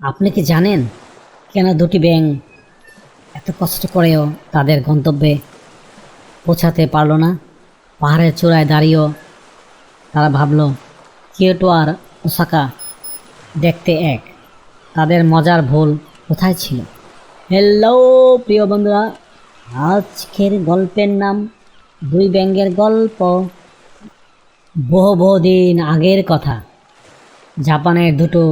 আপনি কি জানেন কেন দুটি ব্যাঙ এত কষ্ট করেও তাদের গন্তব্যে পৌঁছাতে পারল না? পাহাড়ের চূড়ায় দাঁড়িয়েও তারা ভাবলো, কিয়োটো আর ওসাকা দেখতে এক। তাদের মজার ভুল কোথায় ছিল? হ্যালো, প্রিয় বন্ধুরা, আজকের গল্পের নাম দুই ব্যাঙের গল্প। বহু বহুদিন আগের কথা। জাপানের দুটো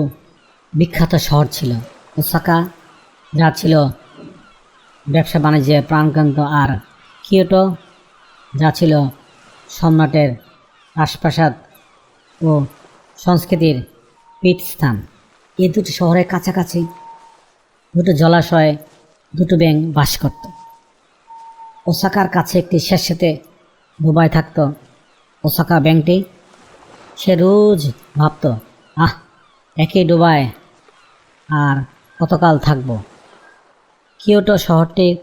বিখ্যাত শহর ছিল। ওসাকা, যা ছিল ব্যবসা বাণিজ্যে প্রাণকেন্দ্র আর কিয়োটো, যা ছিল সম্রাটের রাজপ্রাসাদ ও সংস্কৃতির পীঠস্থান। এই দুটি শহরের কাছাকাছি দুটো জলাশয়ে দুটো ব্যাঙ বাস করত। ওসাকার কাছে একটি শেষেতে ডুবাই থাকত ওসাকা ব্যাংকটি সে রোজ ভাবত, আহ, একই ডুবায় আর কতকাল থাকব? কিয়োটো শহরটি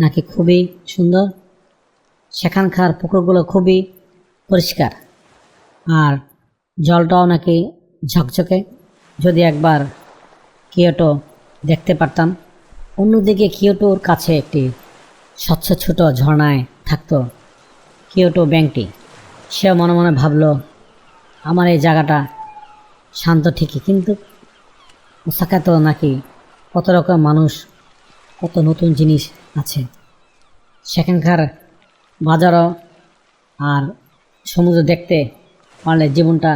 নাকি খুবই সুন্দর? সেখানকার পুকুরগুলো খুবই পরিষ্কার। আর জলটাও নাকি ঝকঝকে। যদি একবার কিয়োটো দেখতে পারতাম। অন্যদিকে কিয়োটোর কাছে একটি স্বচ্ছ ছোট ঝর্ণায় থাকতো কিয়োটো ব্যাংকটি। সে মনে মনে ভাবল, আমার এই জায়গাটা শান্ত ঠিকই। কিন্তু তো নাকি কত রকম মানুষ, কত নতুন জিনিস আছে। সেখানকার বাজারও আর সমুদ্র দেখতে পারলে জীবনটা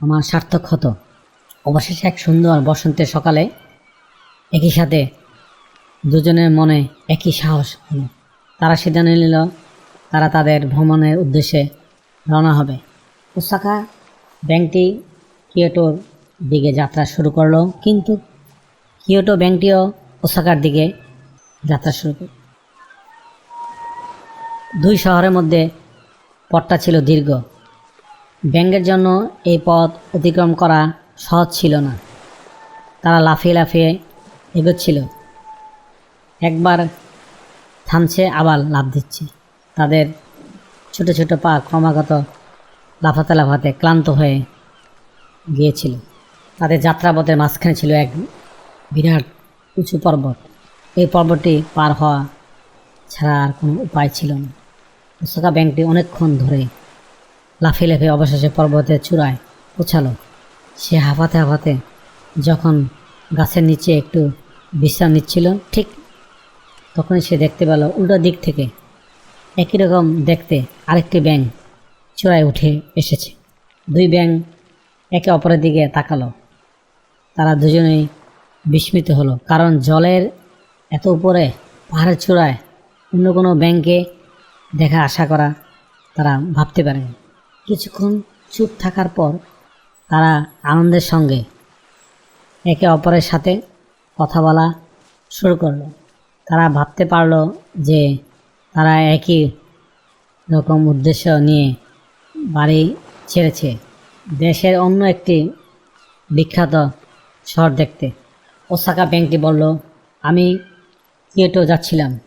আমার সার্থক হতো। অবশেষে এক সুন্দর বসন্তের সকালে একই সাথে দুজনের মনে একই সাহস হলো। তারা সিদ্ধান্ত নিল, তারা তাদের ভ্রমণের উদ্দেশ্যে রওনা হবে। ওসাকা ব্যাংকটি কিয়োটোর দিকে যাত্রা শুরু করল, কিন্তু কিয়োটো ব্যাংকটিও ওসাকার দিকে যাত্রা শুরু করল দুই শহরের মধ্যে পথটা ছিল দীর্ঘ। ব্যাংকের জন্য এই পথ অতিক্রম করা সহজ ছিল না। তারা লাফিয়ে লাফিয়ে এগোচ্ছিল। একবার থামছে, আবার লাফ দিচ্ছে। তাদের ছোট ছোট পা ক্রমাগত লাফাতে লাফাতে ক্লান্ত হয়ে গিয়েছিল। তাদের যাত্রাপথের মাঝখানে ছিল এক বিরাট উঁচু পর্বত। এই পর্বতটি পার হওয়া ছাড়া আর কোনো উপায় ছিল না। ওসাকা ব্যাংকটি অনেকক্ষণ ধরে লাফিয়ে লাফিয়ে অবশেষে পর্বতের চূড়ায় পৌঁছালো। সে হাফাতে হাফাতে যখন গাছের নিচে একটু বিশ্রাম নিচ্ছিল, ঠিক তখনই সে দেখতে পেল উল্টো দিক থেকে একই রকম দেখতে আরেকটি ব্যাঙ চূড়ায় উঠে এসেছে। দুই ব্যাঙ একে অপরের দিকে তাকালো। তারা দুজনেই বিস্মিত হলো। কারণ জলের এত উপরে, পাহাড়ের চূড়ায় অন্য কোনো ব্যাংকে দেখা আশা করা তারা ভাবতে পারেনি। কিছুক্ষণ চুপ থাকার পর তারা আনন্দের সঙ্গে একে অপরের সাথে কথা বলা শুরু করল। তারা ভাবতে পারল যে তারা একই রকম উদ্দেশ্য নিয়ে বাড়ি ছেড়েছে। দেশের অন্য একটি বিখ্যাত শহর দেখতে। ওসাকা ব্যাংকটি বলল, আমি কিয়োটো যাচ্ছিলাম।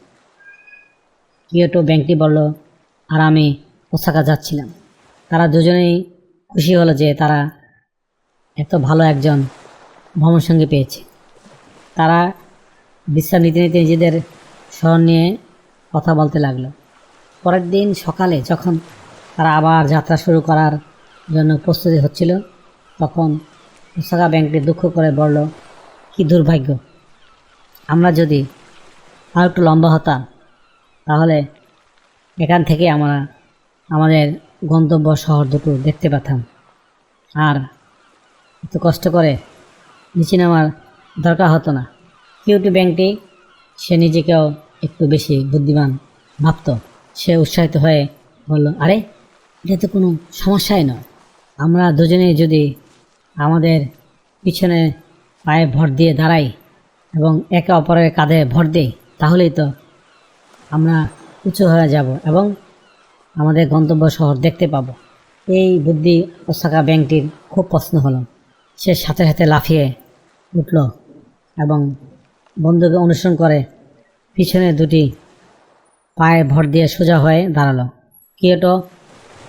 কিয়োটো ব্যাংকটি বলল, আর আমি ওসাকা যাচ্ছিলাম। তারা দুজনেই খুশি হলো যে তারা এত ভালো একজন ভ্রমণ ভ্রমণসঙ্গী পেয়েছে। তারা বিশ্রাম নিতে নিতে নিজেদের শহর নিয়ে কথা বলতে লাগল। পরের দিন সকালে যখন তারা আবার যাত্রা শুরু করার জন্য প্রস্তুতি হচ্ছিল, তখন ওসাকা ব্যাংকটি দুঃখ করে বলল, কি দুর্ভাগ্য। আমরা যদি আর একটু লম্বা হতাম, তাহলে এখান থেকে আমরা আমাদের গন্তব্য শহর দুটো দেখতে পেতাম আর এত কষ্ট করে নিচে নামার দরকার হতো না। কিউটি ব্যাংকটি সে নিজেকেও একটু বেশি বুদ্ধিমান ভাবত। সে উৎসাহিত হয়ে বলল, আরে, এটা তো কোনো সমস্যাই নয়। আমরা দুজনেই যদি আমাদের পিছনে পায়ে ভর দিয়ে দাঁড়াই এবং একে অপরের কাঁধে ভর দিই, তাহলেই তো আমরা উঁচু হয়ে যাব এবং আমাদের গন্তব্য শহর দেখতে পাবো। এই বুদ্ধি ওসাকা ব্যাংকটির খুব পছন্দ হলো। সে সাথে সাথে লাফিয়ে উঠল এবং বন্ধুকে অনুসরণ করে পিছনে দুটি পায়ে ভর দিয়ে সোজা হয়ে দাঁড়াল। কিয়োটো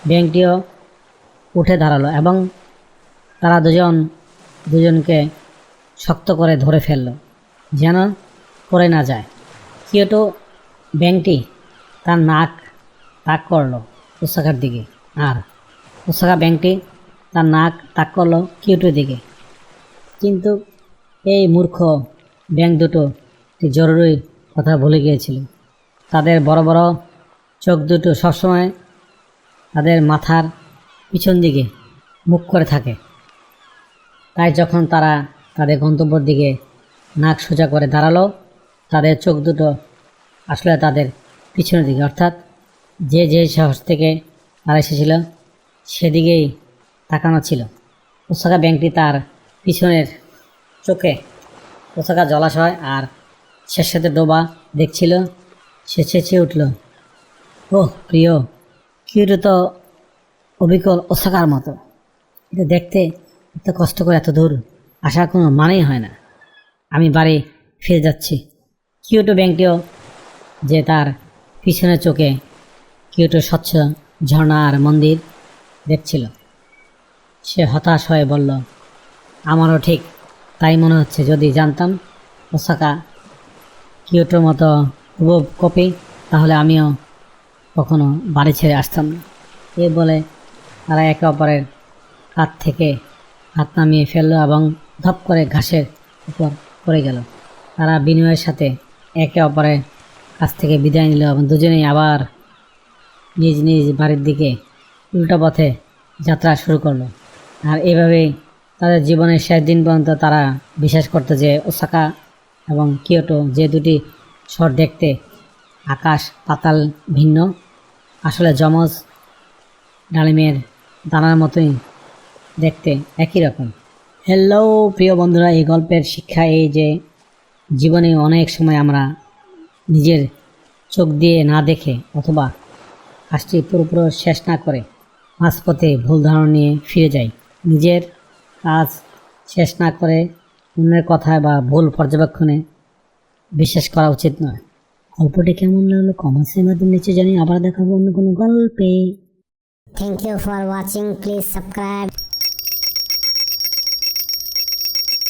ব্যাংকটিও উঠে দাঁড়াল এবং তারা দুজন, দুজনকে শক্ত করে ধরে ফেলল, যেন পড়ে না যায়। কিয়োটো ব্যাংকটি তার নাক তাক করল ওসাকার দিকে, আর ওসাকা ব্যাংকটি তার নাক তাক করল কিয়োটোর দিকে। কিন্তু এই মূর্খ ব্যাংক দুটো জরুরি কথা ভুলে গিয়েছিল। তাদের বড় বড় চোখ দুটো সবসময় তাদের মাথার পিছন দিকে মুখ করে থাকে। তাই যখন তারা তাদের গন্তব্যের দিকে নাক সোজা করে দাঁড়াল, তাদের চোখ দুটো আসলে তাদের পিছনের দিকে। অর্থাৎ যে যে সাহস থেকে তারা এসেছিল, সেদিকেই তাকানো ছিল। ওসাকা ব্যাংকটি তার পিছনের চোখে ওসাকা জলাশয় আর শেষ সাথে ডোবা দেখছিল। সে চেঁচিয়ে উঠল ও প্রিয় কিউটো তো অবিকল ওসাকার মতো। এটা দেখতে এত কষ্ট করে এত দূর আসার কোনো মানেই হয় না। আমি বাড়ি ফিরে যাচ্ছি। কিউটো ব্যাংকটিও যে তার পিছনের চোখে কিউটো স্বচ্ছ ঝর্ণা আর মন্দির দেখছিল। সে হতাশ হয়ে বলল, আমারও ঠিক তাই মনে হচ্ছে, যদি জানতাম ওসাকা কিউটোর মতো হুবহু কপি, তাহলে আমিও কখনো বাড়ি ছেড়ে আসতাম না। এ বলে তারা একে অপরের হাত থেকে হাত নামিয়ে ফেলল এবং ধপ করে ঘাসের উপর পড়ে গেল। তারা বিনয়ের সাথে একে অপরের কাছ থেকে বিদায় নিল এবং দুজনেই আবার নিজ নিজ বাড়ির দিকে উল্টো পথে যাত্রা শুরু করল। আর এভাবেই তাদের জীবনের শেষ দিন পর্যন্ত তারা বিশ্বাস করতো যে ওসাকা এবং কিয়োটো যে দুটি শহর দেখতে আকাশ, পাতাল, ভিন্ন, আসলে যমজ ডালিমের দানার মতোই দেখতে একই রকম হ্যালো প্রিয় বন্ধুরা, এই গল্পের শিক্ষা এই যে জীবনে অনেক সময় আমরা নিজের চোখ দিয়ে না দেখে অথবা কাজটি পুরোপুরো শেষ না করে মাঝপথে ভুল ধারণা নিয়ে ফিরে যাই নিজের কাজ শেষ না করে অন্যের কথায় বা ভুল পর্যবেক্ষণে বিশ্বাস করা উচিত নয় গল্পটি কেমন লাগল কমেন্টসের মাধ্যমে নিচে জানি আবার দেখাবো অন্য কোনো গল্পে Thank you for watching. Please subscribe.